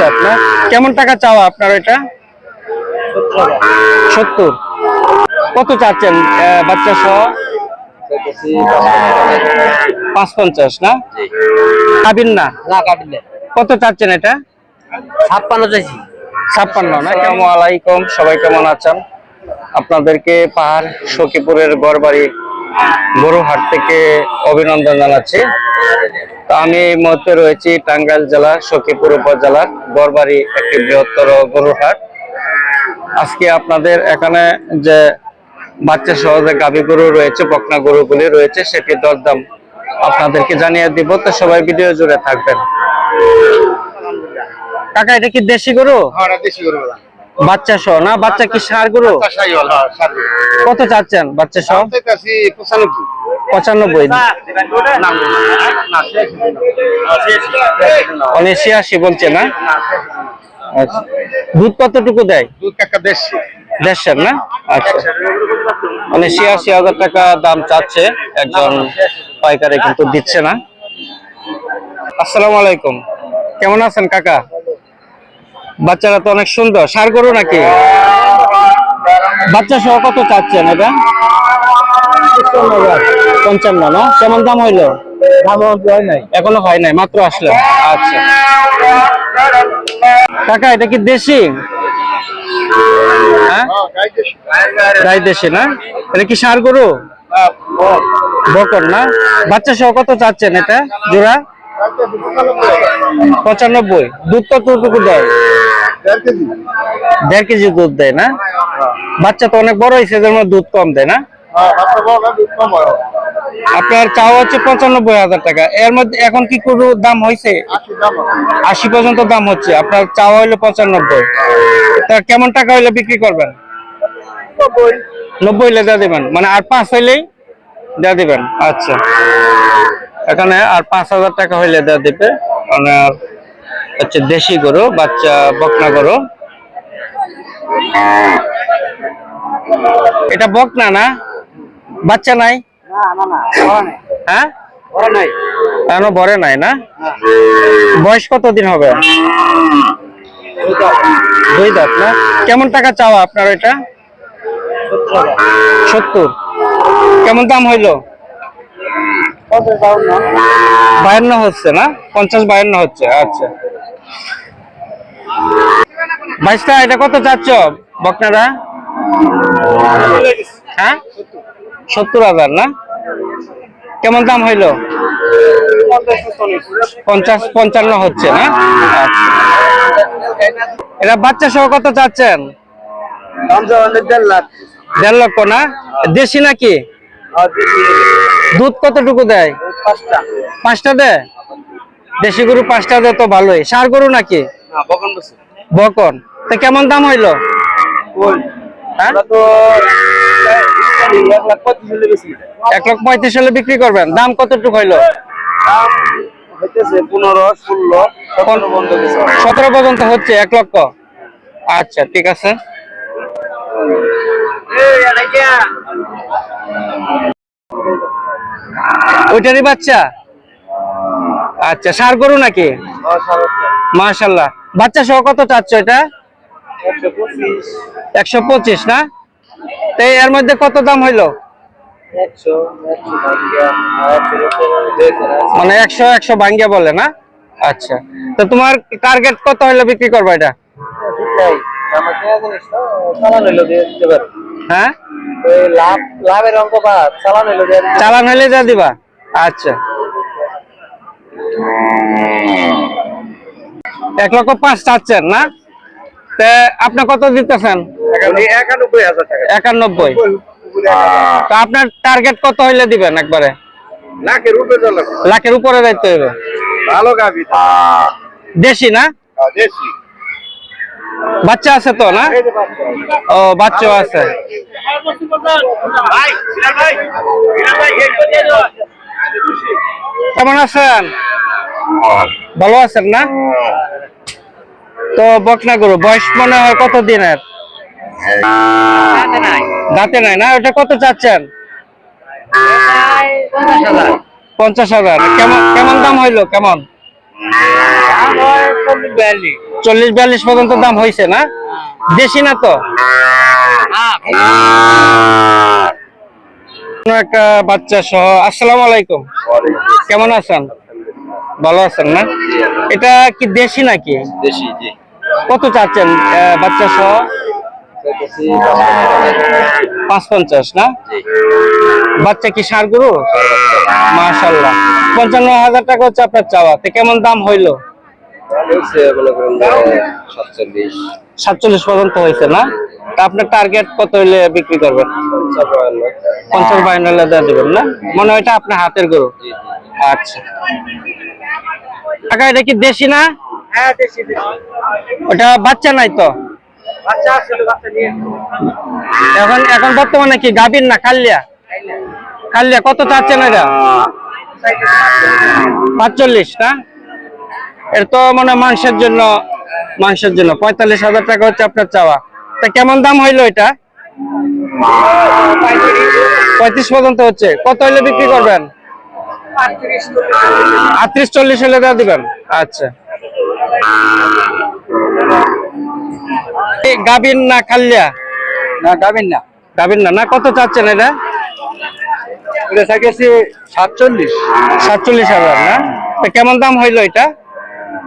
দাঁত না কেমন টাকা চাওয়া আপনার এটা? সত্তর। কত চাচ্ছেন বাচ্চা সহ? পাঁচ পঞ্চাশ না? কাবিন না? না কত চাচ্ছেন এটা? ছাপ্পান্ন চাইছি। ছাপ্পান্ন না? কেমন? আলাইকুম সবাই কেমন আছেন? আপনাদেরকে পাহাড় সখীপুরের গড়বাড়ি গরুহাট থেকে অভিনন্দন জানাচ্ছি। তো আমি এই মুহূর্তে রয়েছি টাঙ্গাইল জেলা সখীপুর উপজেলার গড়বাড়ি একটি বৃহত্তর গরুহাট। আজকে আপনাদের এখানে যে বাচ্চা সহ যে গাভী গরু রয়েছে বকনা গরুগুলি রয়েছে সেটির দরদাম আপনাদেরকে জানিয়ে দিব। তো সবাই ভিডিও জুড়ে থাকবেন। কাকা এটা কি দেশি গরু? বাচ্চা সহ না? বাচ্চা কি সার গরু? কত চাচ্ছেন বাচ্চা সহ? পঁচানব্বই। মানে ছিয়াশি বলছে না? আচ্ছা। দুধ কতটুকু দেয়? দেড়শের না? আচ্ছা। মানে ছিয়াশি হাজার টাকা দাম চাচ্ছে। একজন পাইকারে কিন্তু দিচ্ছে না। আসসালামু আলাইকুম। কেমন আছেন কাকা? বাচ্চারা তো অনেক সুন্দর। সার গরু নাকি? বাচ্চা সহ কত চাচ্ছেন এটা? পঞ্চান্ন না? কেমন দাম হইল? এখনও হয় নাই মাত্র আসলো। আচ্ছা। কাকা এটা কি দেশি? হ্যাঁ? গাই দেশি না? এটা কি সার গরু? বকর না? বাচ্চা সহ কত চাচ্ছেন এটা? জোড়া? পঁচানব্বই। দুধ তো কতটুকু দেয়? দেড় কেজি? দুধ দেয় না? বাচ্চা তো অনেক বড় হয়েছে এদের দুধ কম দেয় না? আপনার চাওয়া হচ্ছে পঁচানব্বই হাজার টাকা। এর মধ্যে এখন কি কোনো দাম হয়েছে? আশি পর্যন্ত দাম হচ্ছে আপনার চাওয়া হইল পঁচানব্বই। তা কেমন টাকা হইলে বিক্রি করবেন? নব্বই। হইলে দিয়ে দেবেন। মানে আর পাঁচ হইলেই দিয়ে দেবেন। আচ্ছা। এখানে আর পাঁচ হাজার টাকা হইলে দেওয়া দিবে। মানে আর হচ্ছে দেশি গরু, বাচ্চা বকনা গরু। এটা বকনা না? বাচ্চা নাই? হ্যাঁ? বড় নাই না? বয়স কতদিন হবে? দুই দাঁত না? কেমন টাকা চাওয়া আপনার এটা? সত্তর। কেমন দাম হইল? বায়ান্ন হচ্ছে না? পঞ্চাশ বায়ান্ন হচ্ছে আচ্ছা। বাইশটা এটা কত চাচ্ছ বকনারা? হ্যাঁ? সত্তর হাজার না? কেমন দাম হইল? পঞ্চাশ পঞ্চান্ন হচ্ছে না? এটা বাচ্চা সহ কত চাচ্ছেন? দেড় লক্ষ না? দেশি নাকি? দুধ কতটুকু দেয়? পাঁচটা দেয়? দেশি গরু পাঁচটা তো ভালোই। সার গরু নাকি? বকন তা কেমন দাম হইল? হ্যাঁ? এক লক্ষ পঁয়ত্রিশ হলে বিক্রি করবেন। দাম কতটুকু হইল? সতেরো পর্যন্ত হচ্ছে এক লক্ষ? আচ্ছা ঠিক আছে। ওইটারই বাচ্চা? আচ্ছা সার গরু নাকি? মাশাল্লাহ বাচ্চা সহ কত চাচ্ছ এটা? একশো পঁচিশ না? তো এর মধ্যে কত দাম হইল? মানে একশো একশো ভাঙ্গিয়া বলে না? আচ্ছা। তো তোমার টার্গেট কত হইল বিক্রি করবে এটা? হ্যাঁ? চালান হইলে যা দিবা। আচ্ছা। এক লক্ষ পাঁচ চাচ্ছেন না? আপনি কত দিতেছেন? একানব্বই। তো আপনার টার্গেট কত হইলে দিবেন একবারে? লাখের উপরে লাখের উপরে হইবে। ভালো গাভি দেশি না? দেশি। বাচ্চা আছে তো না? ও বাচ্চাও আছে। কেমন আছেন? ভালো আছেন না? তো বকনা গরু বয়স মনে হয় কত দিনের? দাঁতে নাই না? ওটা কত চাচ্ছেন? পঞ্চাশ হাজার। কেমন কেমন দাম হইল? কেমন? চল্লিশ বিয়াল্লিশ পর্যন্ত দাম হয়েছে না? দেশি না তো? একটা বাচ্চা সহ। আসসালামু আলাইকুম। কেমন আছেন? ভালো আছেন না? এটা কি দেশি নাকি? দেশি জি। কত চাচ্ছেন বাচ্চা সহ? পাঁচ পঞ্চাশ না? বাচ্চা কি সার গরু? মাশাল্লাহ পঞ্চান্ন হাজার টাকা হচ্ছে আপনার চাওয়া। তো কেমন দাম হইল? সাতচল্লিশ। পর্যন্ত হয়েছে না? তা আপনার টার্গেট কত হইলে বিক্রি করবেন? পঞ্চাশ দেওয়া দেবেন না? মনে হয় এটা আপনার হাতের গরু। আচ্ছা। কাকা এটা কি দেশি না? হ্যাঁ দেশি ওটা বাচ্চা নাই তো? এখন এখন বর্তমানে কি গাভীর না কাল্লিয়া? কাল্লিয়া কত চাচ্ছেন এটা? পাঁচচল্লিশ না? এর তো মানে মাংসের জন্য মাংসের জন্য। পঁয়তাল্লিশ হাজার টাকা হচ্ছে আপনার চাওয়া। তা কেমন দাম হইল এটা? পঁয়ত্রিশ পর্যন্ত হচ্ছে। কত হইলে বিক্রি করবেন? আটত্রিশ চল্লিশ হলে দেওয়া দিবেন? আচ্ছা। গাভীর না কাল্লিয়া না গাবেন না। গাভীর না। না কত চাচ্ছেন এটা? এটা থাকেছে সাতচল্লিশ। সাতচল্লিশ হাজার না? তা কেমন দাম হইল এটা?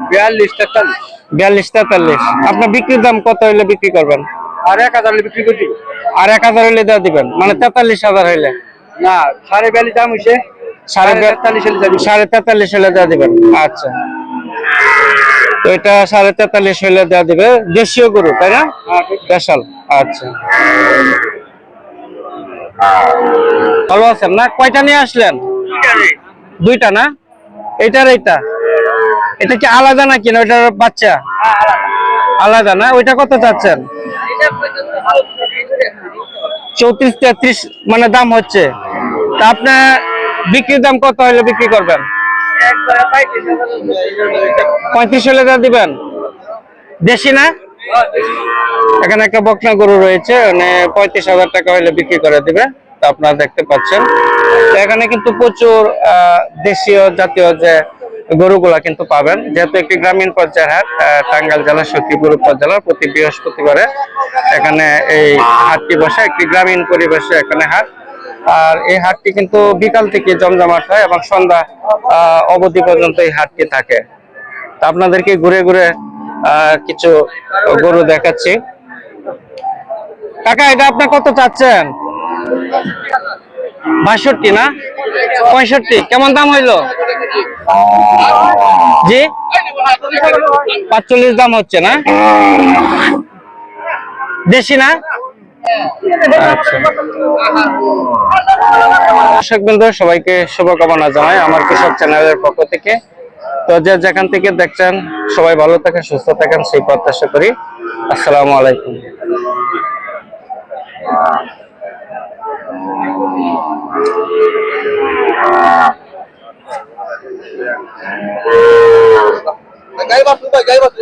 বিয়াল্লিশ তেতাল্লিশ। বিয়াল্লিশ তেতাল্লিশ। আপনার বিক্রির দাম কত হইলে বিক্রি করবেন? আর এক হাজার হলে বিক্রি করে দিব আর এক হাজার হইলে দেওয়া দিবেন। মানে তেতাল্লিশ হাজার হইলে? না সাড়ে বিয়াল্লিশ দাম হয়েছে সাড়ে সাড়ে তেতাল্লিশ হলে দেওয়া দিবেন। আচ্ছা। তো এটা সাড়ে তেতাল্লিশ হইলে দেওয়া দিবে দেশীয় গরু তাই না? স্পেশাল আচ্ছা। ভালো আছেন না? কয়টা নিয়ে আসলেন? দুইটা না? এইটার এইটা? এটা কি আলাদা নাকি না? ওইটার বাচ্চা? আলাদা না? ওইটা কত চাচ্ছেন? চৌত্রিশ তেত্রিশ মানে দাম হচ্ছে। তা আপনার বিক্রির দাম কত হলে বিক্রি করবেন? পঁয়ত্রিশ হলে যা দিবেন। দেশি না? এখানে একটা বকনা গরু রয়েছে মানে পঁয়ত্রিশ হাজার টাকা হলে বিক্রি করে দিবে। তো আপনারা দেখতে পাচ্ছেন। এখানে কিন্তু প্রচুর দেশীয় জাতীয় যে গরুগুলা কিন্তু পাবেন। যেহেতু একটি গ্রামীণ পর্যায়ের হাট আহ, টাঙ্গাইল জেলার সখীপুর উপজেলার প্রতি বৃহস্পতিবারে এখানে এই হাটটি বসে। একটি গ্রামীণ পরিবেশে এখানে হাট আর এই হাটটি কিন্তু বিকাল থেকে জমজমাট হয় এবং সন্ধ্যা অবধি পর্যন্ত এই হাটটি থাকে। তা আপনাদেরকে ঘুরে ঘুরে কিছু গরু দেখাচ্ছি। কাকা, এটা আপনি কত চাচ্ছেন? বাষট্টি না? পঁয়ষট্টি। কেমন দাম হইল? জি? পাঁচচল্লিশ দাম হচ্ছে না? দেশি না? দর্শক বিন্দু সবাইকে শুভকামনা জানাই আমার কৃষক চ্যানেলের পক্ষ থেকে। তো যে যেখান থেকে দেখছেন, সবাই ভালো থাকেন, সুস্থ থাকেন, সেই প্রত্যাশা করি। আসসালামু আলাইকুম। গাই বাসু গাই বাসু